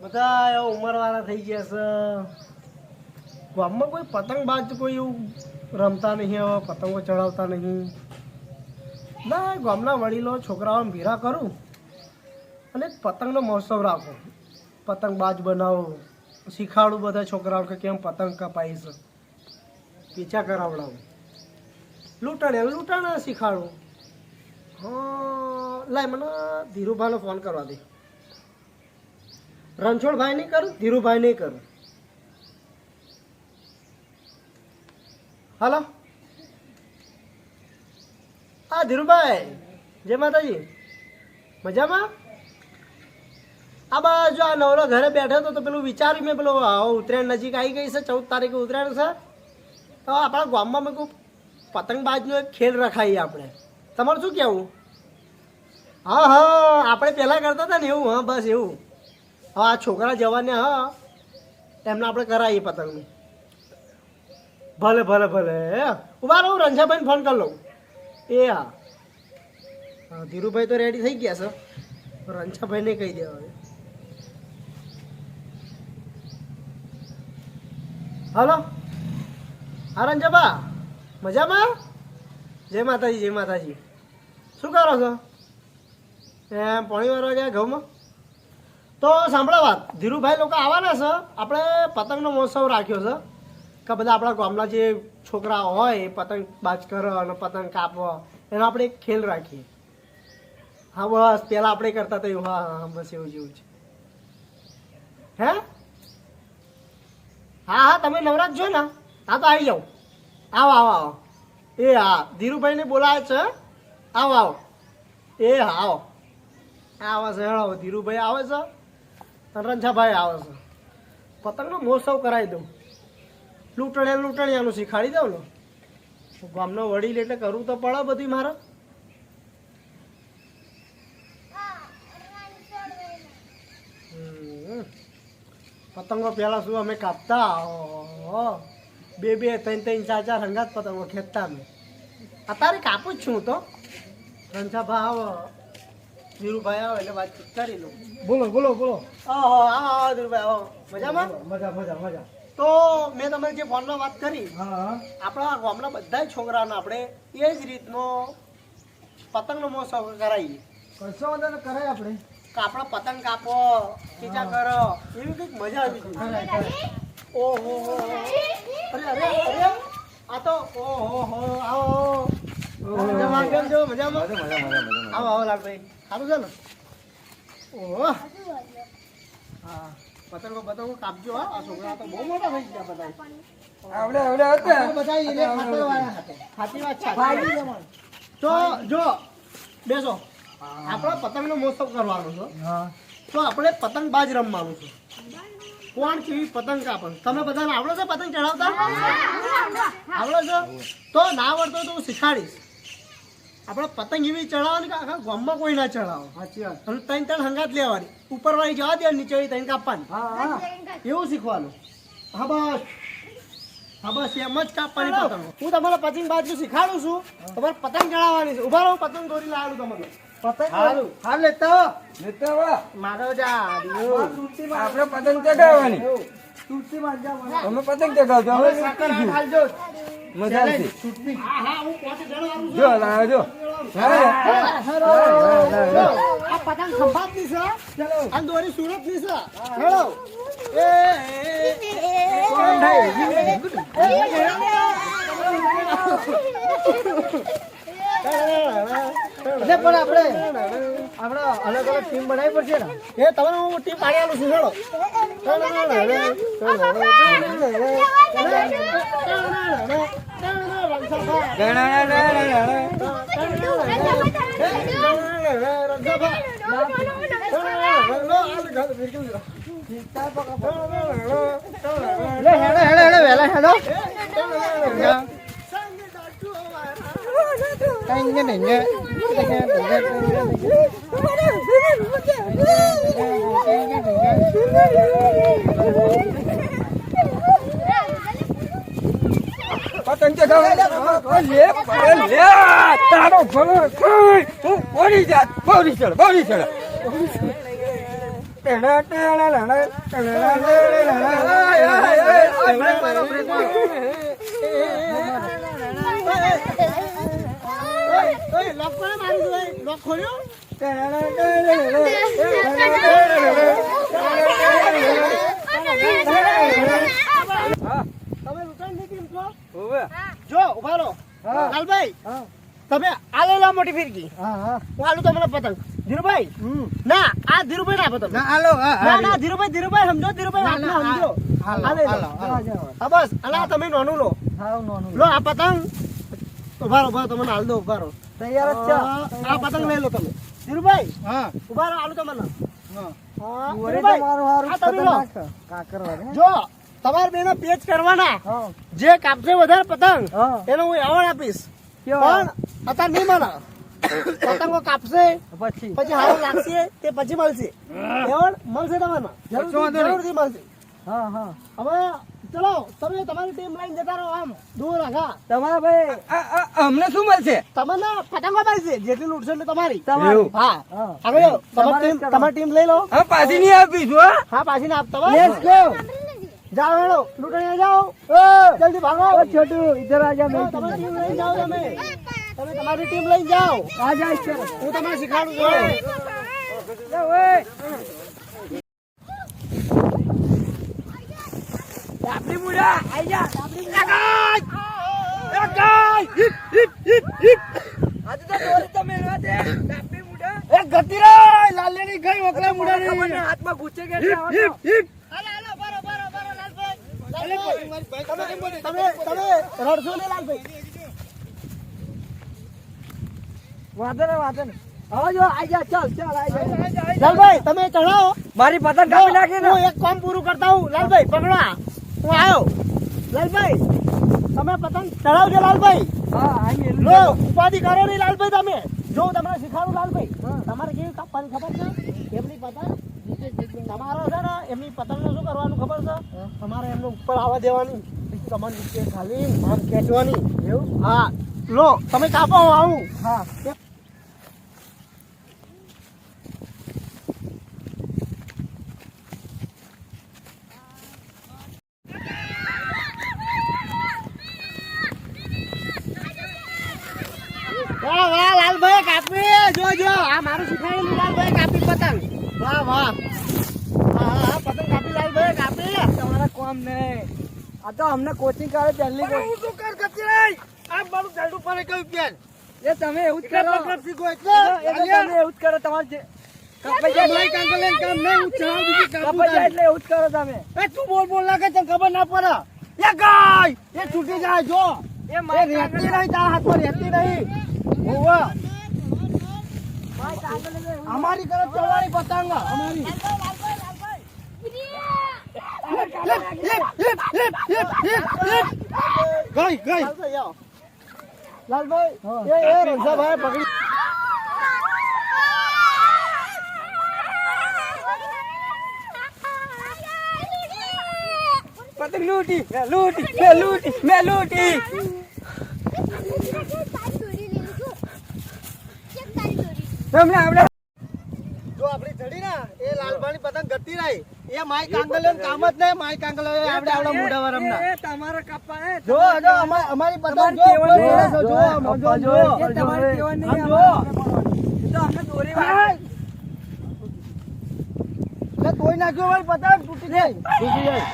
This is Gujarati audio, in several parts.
બધા એવા ઉંમરવાળા થઈ ગયા છે. ગામમાં કોઈ પતંગ બાજ કોઈ એવું રમતા નહીં હવે પતંગો ચડાવતા નહીં. ના ગામના વડીલો છોકરાઓને ભેરા કરું અને પતંગનો મહોત્સવ રાખો. પતંગ બાજ બનાવો. શીખાડું બધા છોકરાઓ કે કેમ પતંગ કપાય છે. પીછા કરાવડાવું. લૂંટણ એવું લૂંટણ શીખાડું. હા, લાય, મને ધીરુભાઈનો ફોન કરવા દે. રણછોડભાઈ નહીં કરું, ધીરુભાઈ નહીં કરું. હાલો. હા, ધીરુભાઈ, જય માતાજી. મજામાં? આ બાજુ આ નવરો ઘરે બેઠો હતો તો પેલું વિચાર્યું મેં, પેલું ઉત્તરાયણ નજીક આવી ગઈ છે, ચૌદ તારીખે ઉત્તરાયણ છે. તો આપણા ગામમાં મેં કહું પતંગબાજનો એક ખેલ રખાઈએ આપણે. તમારું શું કહેવું? હા હા, આપણે પહેલાં કરતા હતા ને એવું, હા, બસ એવું. હા, આ છોકરા જવાને હા. એમને આપણે કરાવીએ પતંગનું. ભલે ભલે ભલે ઊભા રહું રંજાભાઈને ફોન કરી લઉં. એ, હા. હા, ધીરુભાઈ તો રેડી થઈ ગયા છે. રંજાભાઈને કહી દેવા હલો. હા રંજાબા મજામાં? જય માતાજી જય માતાજી. શું કરો છો? એમ, પાણી વાર ગયા ઘઉંમાં? તો સાંભળો વાત. ધીરુભાઈ લોકો આવવાના છે. આપણે પતંગનો મહોત્સવ રાખ્યો છે. કે બધા આપણા ગામના જે છોકરા હોય, એ પતંગ બાજ કરો અને પતંગ કાપવો એનો આપણે એક ખેલ રાખીએ. હા, બસ. પહેલાં આપણે કરતા હતા હા હા બસ એવું જેવું છે હે? હા હા, તમે નવરાજ છો ને. હા, તો આવી જાઓ. આવો આવો આવો. એ, હા. ધીરુભાઈને બોલાવે છે. આવો આવો. એ, હા, આવો. આવે છે ધીરુભાઈ આવે છે. અને રંછાભાઈ આવે છે. પતંગનો મહોત્સવ કરાવી દઉં. લૂંટણિયા લૂંટણિયાનું શીખાડી દઉં ને. ગામનો વડીલ એટલે કરવું તો પડે બધી મારે. પતંગો પહેલા શું અમે કાપતા. બે બે, ત્રણ ત્રણ, ચાર ચાર હંગાત પતંગો ખેંચતા અમે. અત્યારે કાપું જ છું તો. રંછાભાઈ આવો. ધીરુભાઈ આવો એટલે વાતચીત કરી લઉં. બોલો બોલો બોલો. ઓહો આવો આવો ધીરુભાઈ આવો મજામાં? મજા મજા મજા તો મેં તમને જે ફોનમાં વાત કરી આપણા ગામના બધા છોકરાઓને આપણે એ જ રીતનો પતંગનો મહોત્સવ કરાવીએ. કશો વાંધો નહીં, કરાય આપણે. કે આપણે પતંગ કાપો ખીચા કરો એવી કંઈક મજા આવી કરાય ઓહો અરે અરે અરે. આ તો ઓહો હો આવો. મજામાં કેમ છો? મજામાં. આવો આવો લાલભાઈ. સારું છે ને? ઓહો. હા પતંગો પતંગો કાપજો હા. આ છોકરા તો બહુ મોટા થઈ ગયા બધા. આવડે આવડે હતા બધા એને ખાતરવાળા હતા. સાચી વાત છે. તો જો બેસો. આપણે પતંગનો મહોત્સવ કરવાનો છે. તો આપણે પતંગ બાજ રમવાનું છે. કોણ કેવી પતંગ કાપે? તમે બધાને આવડે છે પતંગ ચડાવતા આવડે છે? તો ના આવડતો હોય તો હું શીખાડીશ. આપણે પતંગ એવી ચડાવવાની કે આખા ગામમાં કોઈ ના ચડાવો. સાચી વાત. અને ત્રણ ત્રણ હંગાત લેવાની. ઉપર વાળી જવા દે નીચે વાળી ત્રણ કાપવાની. હા હા. એવું શીખવાનું. હા બસ હા બસ એમ જ કાપવાની પતંગ. હું તમારે પતંગ બાજુ શીખાડું છું. તમારે પતંગ ચડાવવાની છે. ઊભા રહો પતંગ દોરી લાવેલું તમને પતંગ હારું. હાલ લેતા. લેતા મારો જા આપણે પતંગ ચગાવવાની. તમે પતંગ ગયું. મજા આવશે હા હા હું પોતે જણાવું છું જો લાવો જો હા, હા, આ પતંગ ખંભાતની છે આ દોરી સુરતની છે હેલો એ કોણ થાય? એટલે પણ આપણે આપણે અલગ અલગ ટીમ બનાવી પડશે ને એ તમને હું ટીમ પાડી આલું છું ચાલો હેડો. ચગાવવા લે લે તારો ભલો હું ઓરી જા બોરી ચડ બોરી ચડ. ટેણા, ટેણા, જો, ઊભા રહો. લાલભાઈ, તમે આ લઈ લો મોટી ફિરકી. હા, આલું તમને પતંગ. ધીરુભાઈ ના આ ધીરુભાઈ ના પતંગ. ના, હાલો, ના ના ધીરુભાઈ ધીરુભાઈ સમજો ધીરુભાઈ ના, સમજો. હા. બસ અલા તમે નોનું લો. લો. આ પતંગ. ઊભા રહો ઊભા તમને હાલ દો ઊભા રહો તૈયાર જ છે. આ પતંગ લઈ લો તમે. ધીરુભાઈ હા, ઊભા રહો આલું તમને. હા. હા, ધીરુભાઈ, તમારું હારું આ તમે લો. ખતરનાક જો તમારે બેનો પેચ કરવાના. જે કાપશે વધારે પતંગ એનો હું એવોર્ડ આપીશ. પણ અત્યારે નહીં મળે. પતંગો કાપશે પછી? પછી હારો લાગશે તે પછી મળશે. એવોર્ડ મળશે તમને. જરૂરથી મળશે. હા હા. હવે ચલો તમે તમારી ટીમ લઈને જતા રહો આમ. દૂર આગા તમારા ભાઈ? અમને શું મળશે? તમને પતંગો મળશે. જેટલી લૂટશે એટલે તમારી. હા. હા. આગળ તમારી ટીમ તમારી ટીમ લઈ લો. હા પાછી નહીં આપીશું હા. પાછી ના આપતા ગો જાઓ. જાઓ જલ્દી ભાગો. ઓ છોટુ ઇધર આ જા જાઓ, તમારી ટીમ લઈ જાઓ તમે. તમે તમારી ટીમ લઈ જાઓ. આ જા ઇધર હું તમને શીખવાડું છું. લે ઓય આપણી મુડા આઈ જા. આજે તો દોરી તો મેળવા દે. આપણી મુડા એ ગતિ રે લાલેની ગઈ ઓકલા મુડા ની હાથમાં ગુચ્ચે કે રડશો ને લાલભાઈ. વાંધો ને વાંધો ને હવે જો આઈ જા ચાલ ચાલ લાલભાઈ તમે ચઢાવો. મારી પતંગ કાપી નાખી હું એક કામ પૂરું કરતા હું લાલભાઈ પકડવા. હું આવ્યો લાલભાઈ તમે પતંગ ચડાવજો લાલભાઈ. હા આઈ લો ઉપાધિ કરો નહીં લાલભાઈ તમે. જો તમને શીખાડું લાલભાઈ. હા. તમારે કેવી કાપવાની ખબર છે? એમની પતંગ તમારો છે ને એમની પતંગને શું કરવાનું ખબર છે? તમારે એમને ઉપર આવવા દેવાની. નીચે ખાલી આમ ખેંચવાની. એવું? હા. લો તમે કાપો આવું. હા. વાહ વાહ લાલભાઈ કાપી. જો જો આ મારું શીખવાડેલું લાલભાઈ કાપી પતંગ. વાહ વાહ. હા હા પતંગ કાપી લાલભાઈ કાપી. તમારા કોમ નહીં આ તો અમને કોચિંગ કરે પહેલી હું શું કર કરતી રહી આ મારું ચાલુ પડે કયું પેન એ તમે એવું જ કરો. શીખો એટલે. તમે એવું જ કરો તમારે જે કપાઈ જાય મારી લઈને કામ નહીં હું બીજી કાપું કપાઈ એટલે એવું જ કરો તમે. એ તું બોલ બોલ લાગે તને ખબર ના પડે? એ ગાય એ છૂટી જાય જો. એ મારી રહેતી નહીં તારા હાથમાં રહેતી નહીં. અમારી તરફ ચડવાની પતંગ. અમારી ગઈ ગઈ. લાલભાઈ એ એ રણછાભાઈ પકડી. પતંગ લૂંટી લૂંટી લૂંટી મેં લૂંટી. તમને આપણે જો આપણી ચડી ના એ લાલભાની પતંગ ગતી રહી એ માય કાંગલ કામ જ નહીં માય કાંગલો આપણે આવડા મોઢા વારમના એ તમારા કપ્પા એ જો જો અમા- અમારી પતંગ જો જો, જો, જો, તમારી કેવળ નહીં, જો. તો અમને દોરી વાળી. તોય નાખ્યો મારી પતંગ તૂટી જાય. તૂટી જાય.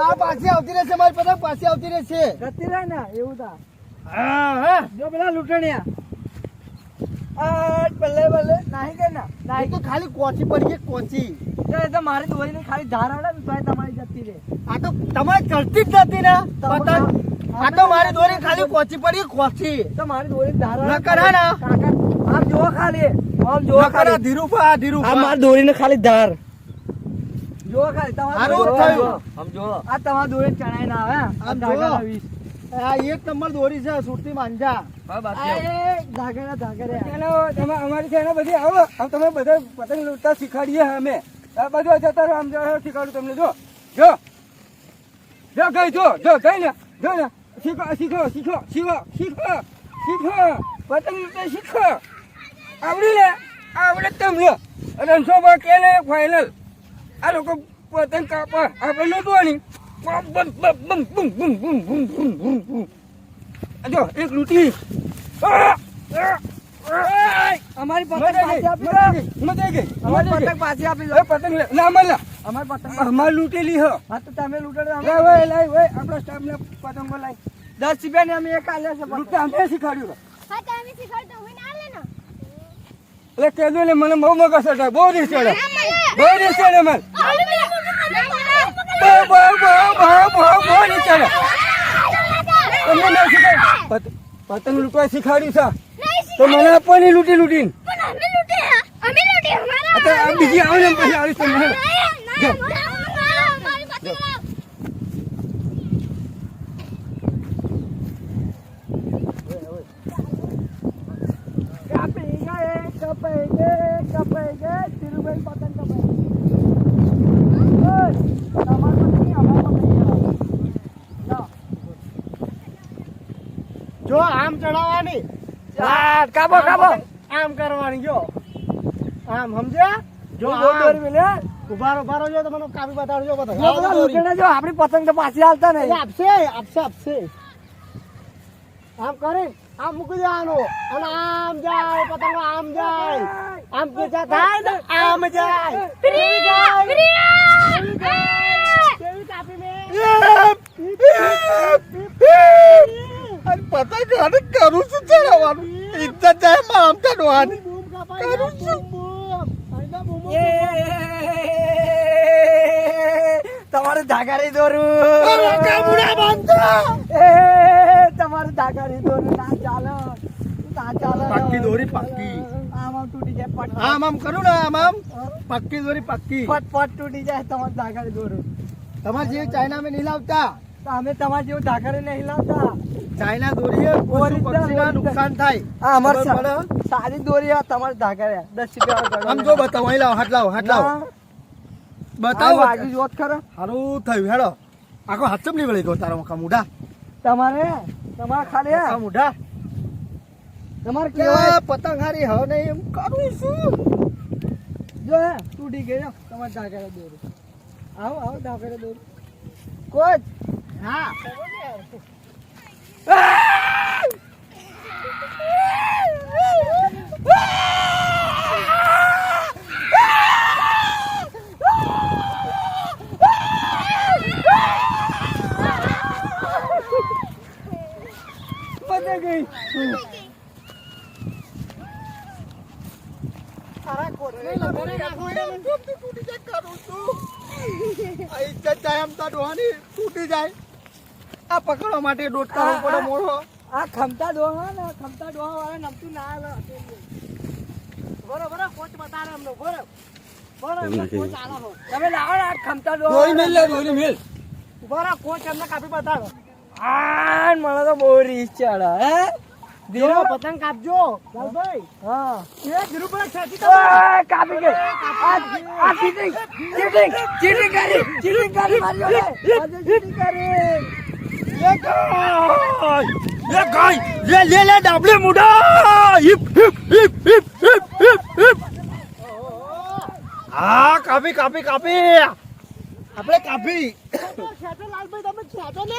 આ પાછી આવતી રહેશે મારી પતંગ પાછી આવતી રહેશે. જતી રહે ને એવું થાય હા હા. જો પેલા લૂંટણિયા. કોચી પડી કોચી. તો મારી દોરી ને ખાલી ધારાડા આમ જો ખાલી આમ જો ખાલી ધીરુફા ધીરુફા આ મારી દોરી ને ખાલી. ધાર જો ખાલી તમારું આ તમારી દોરી ચણાઈ ના આવે. આમ ધારાડા 20 આ એક નંબર દોરી છે સુરતી માંજા. આ એ ધાગાના ધાગા તમે અમારી છે બધી આવો. તમે બધા પતંગ લૂંટતા શીખવાડીએ અમે. આ બધું જતા આમ જો શીખવાડું તમને. જો જો. જો ગઈ જો જો ગઈ ને જો ને. શીખો શીખો શીખો શીખો શીખો શીખો. પતંગ લૂંટતા શીખો. આવડી લે આવડે તમને. રણછોડમાં કે ફાઈનલ ફાઇનલ આ લોકો પતંગ કાપા આપણે લૂંટવાની જો એક લૂટી. અમારી પતંગ પાછી આપી દો. પતંગ ના મળે અમારી પતંગ અમાર લૂટેલી હા. તો તમે લૂંટેલા લાવ લાવ લાવ આપણો સ્ટાફ ને પતંગો દસ રૂપિયા ને અમે એક આલ્યા છે લૂંટા શીખવાડ્યું હા તો અમે શીખવાડતો મને બહુ મગજ ચડે બહુ રીસ ચડે બહુ રીસ ચડે મને તમને ના પત- પતંગ લૂંટવા શીખવાડ્યું છે તો મને આપવાની લૂંટી લૂંટીને બીજી આવે ને પછી આવીશ ગયે, કપાઈ ગયે, કપાઈ ગયે, ધીરુભાઈ પતંગ કપાઈ. ઓય, જો આમ ચડાવવાની કાબો કાબો. આમ કરવાની જો. આમ સમજ્યા? જો દોરી મેલે. ઉભારો ઉભારો જો તમને કાપી બતાડજો બધા જો બધા લૂંટણે જો આપણી પતંગ તો પાછી હાલતા નહીં. આપશે આપશે આપશે. આમ કરી આમ મૂકી દેવાનું. અને આમ જાય પતંગો આમ જાય. આમ કે જા થાય આમ જાય. પ્રિયા પ્રિયા! કેવી કાપી મે? અરે પતા ગાને કરું છું ચડાવવાનું. ઇજ્જત જાય મામ ચડવાની કરું તમારે ધાગારી દોરું. તમારે ધાગારી દોરું. પાક્કી દોરી, પાક્કી. આમ તૂટી જાય પટ આમ આમ કરું ને આમ આમ. પક્કી દોરી પક્કી. પટ પટ તૂટી જાય તમારે ધાગારી દોરું. તમારે જેવી ચાઇના માં નહીં લાવતા. તો અમે તમાર જેવું ધાગારી નહીં લાવતા. ચાઇના દોરી પક્ષીના નુકસાન થાય. આ અમારે? સારી દોરી આ તમાર ધાગારી દસ રૂપિયા આમ જો બતાવો અહીં લાવો હાટ લાવો હાટ લાવો. બતાવો. આગી જોત ખરો. સારું થયું હેડો. આખો હાથ ચમ નહીં વળી ગયો તારો મકા મુઢા. તમારે? તમારે ખાલી મુઢા. તમારે કેવા પતંગ હારી હવે નહીં એમ કરું છું. જો હે તૂટી ગયો તમારે ધાગારી દોરું. આવો આવો ધાગારી દોરું. કોઈ હા. પતે ગઈ તારા કોટને લગાડે નાખો એને. તૂટી જાય કરું છું આ એમ ડોહાની તૂટી જાય. આ પકડવા માટે કરવો પડે મોડો આ ખમતા ડોહા ને ખમતા ડોહા વાળા નમતું ના આવે બરો બરો કોચ બતાવે અમને બરો બરો એમને કોચ આલો હો તમે લાવો ને આ ખમતા ડોહા દોરી મેલ લે દોરી મેલ. બરો કોચ અમને કાપી બતાવો. આ મને તો બહુ રીસ ચડે હે? ધીરો પતંગ કાપજો. લાલભાઈ હા. એ ધીરુભાઈ ખેંચી તો કાપી ગઈ. આ આ ચીટિંગ ચીટિંગ ચીટિંગ કરી ચીટિંગ કરી મારી જોડે ચીટિંગ કરી. લે ગાય લે ગાય લે લે લે ડાબલે મુડા hip hip hip hip hip hip hip. હા કાપી કાપી કાપી. આપણે કાપી. ખેંચો લાલભાઈ તમે ખેંચો ને.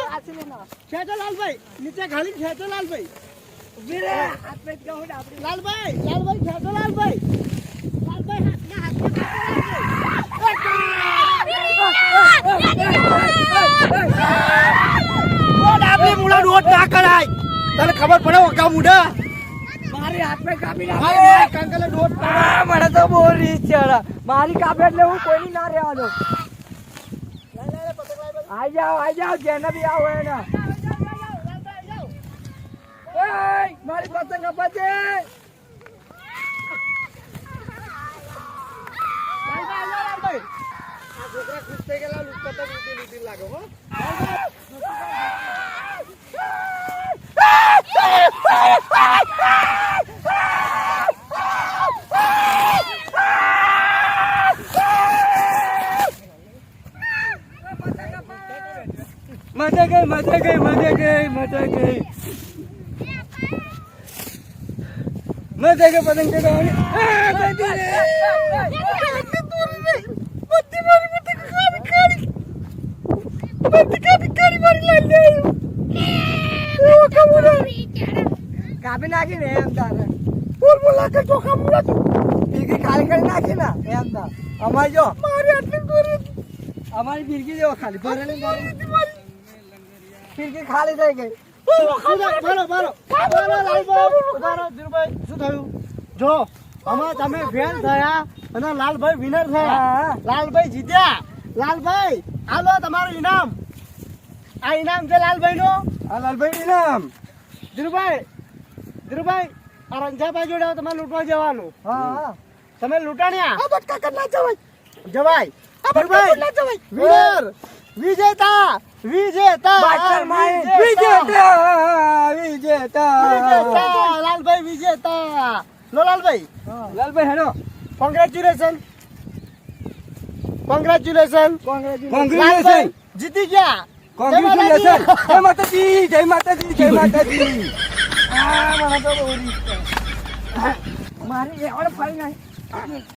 ખેંચો લાલભાઈ. નીચે ખાલી ખેંચો લાલભાઈ. લાલભાઈ લાલભાઈ ખેડો લાલભાઈ. લાલભાઈ હાથના હાથમાં તને ખબર પડે ઓકા મુડા મારી હાથમાં કાપી નાખે. કંકલે ડોટ મને તો બહુ રીત છે મારી કાપે એટલે હું કોઈની ના રહેવાનો આઈ જાઓ આઈ જાઓ જેને બી આવો એને. খুঁজতে গেলাম লুটপাতা লুটি লুটি লাগো મજા ગઈ મજા ગઈ મજા ગઈ મજા મજા ગઈ પતંગ ચગાવવાની આ, બધી રે. બધી મારી કાપી નાખી ને એમ તારે બોલ બોલ લાગે ચોખા મુળા ભીગી ખાલી કરી નાખી ને એમ તાર અમારી જો મારી આટલી દોરી અમારી ભીગી જેવો ખાલી ભરેલી ભરેલી ભીગી ખાલી થઈ ગઈ શું થયું? ધીરુભાઈ જો અમે તમે ફેલ થયા અને લાલભાઈ વિનર થયા. લાલભાઈ જીત્યા લાલભાઈ હાલો તમારું ઇનામ આ ઇનામ છે લાલભાઈ નો આ લાલભાઈ ઇનામ ધીરુભાઈ ધીરુભાઈ આ રંજાભાઈ જોડે તમારે લૂંટવા જવાનું હા તમે લૂંટાણ્યા જવાય જવાય કર વિનર વિજેતા વિજેતા. વિજેતા. વિજેતા લાલભાઈ વિજેતા. લો Lalbhai. Lalbhai hello congratulation congratulation congratulation જીતી ગયા. કોંગ્રેચ્યુલેશન જય માતાજી જય માતાજી જય માતાજી. મારી એ ઓળ ફરી નાખી.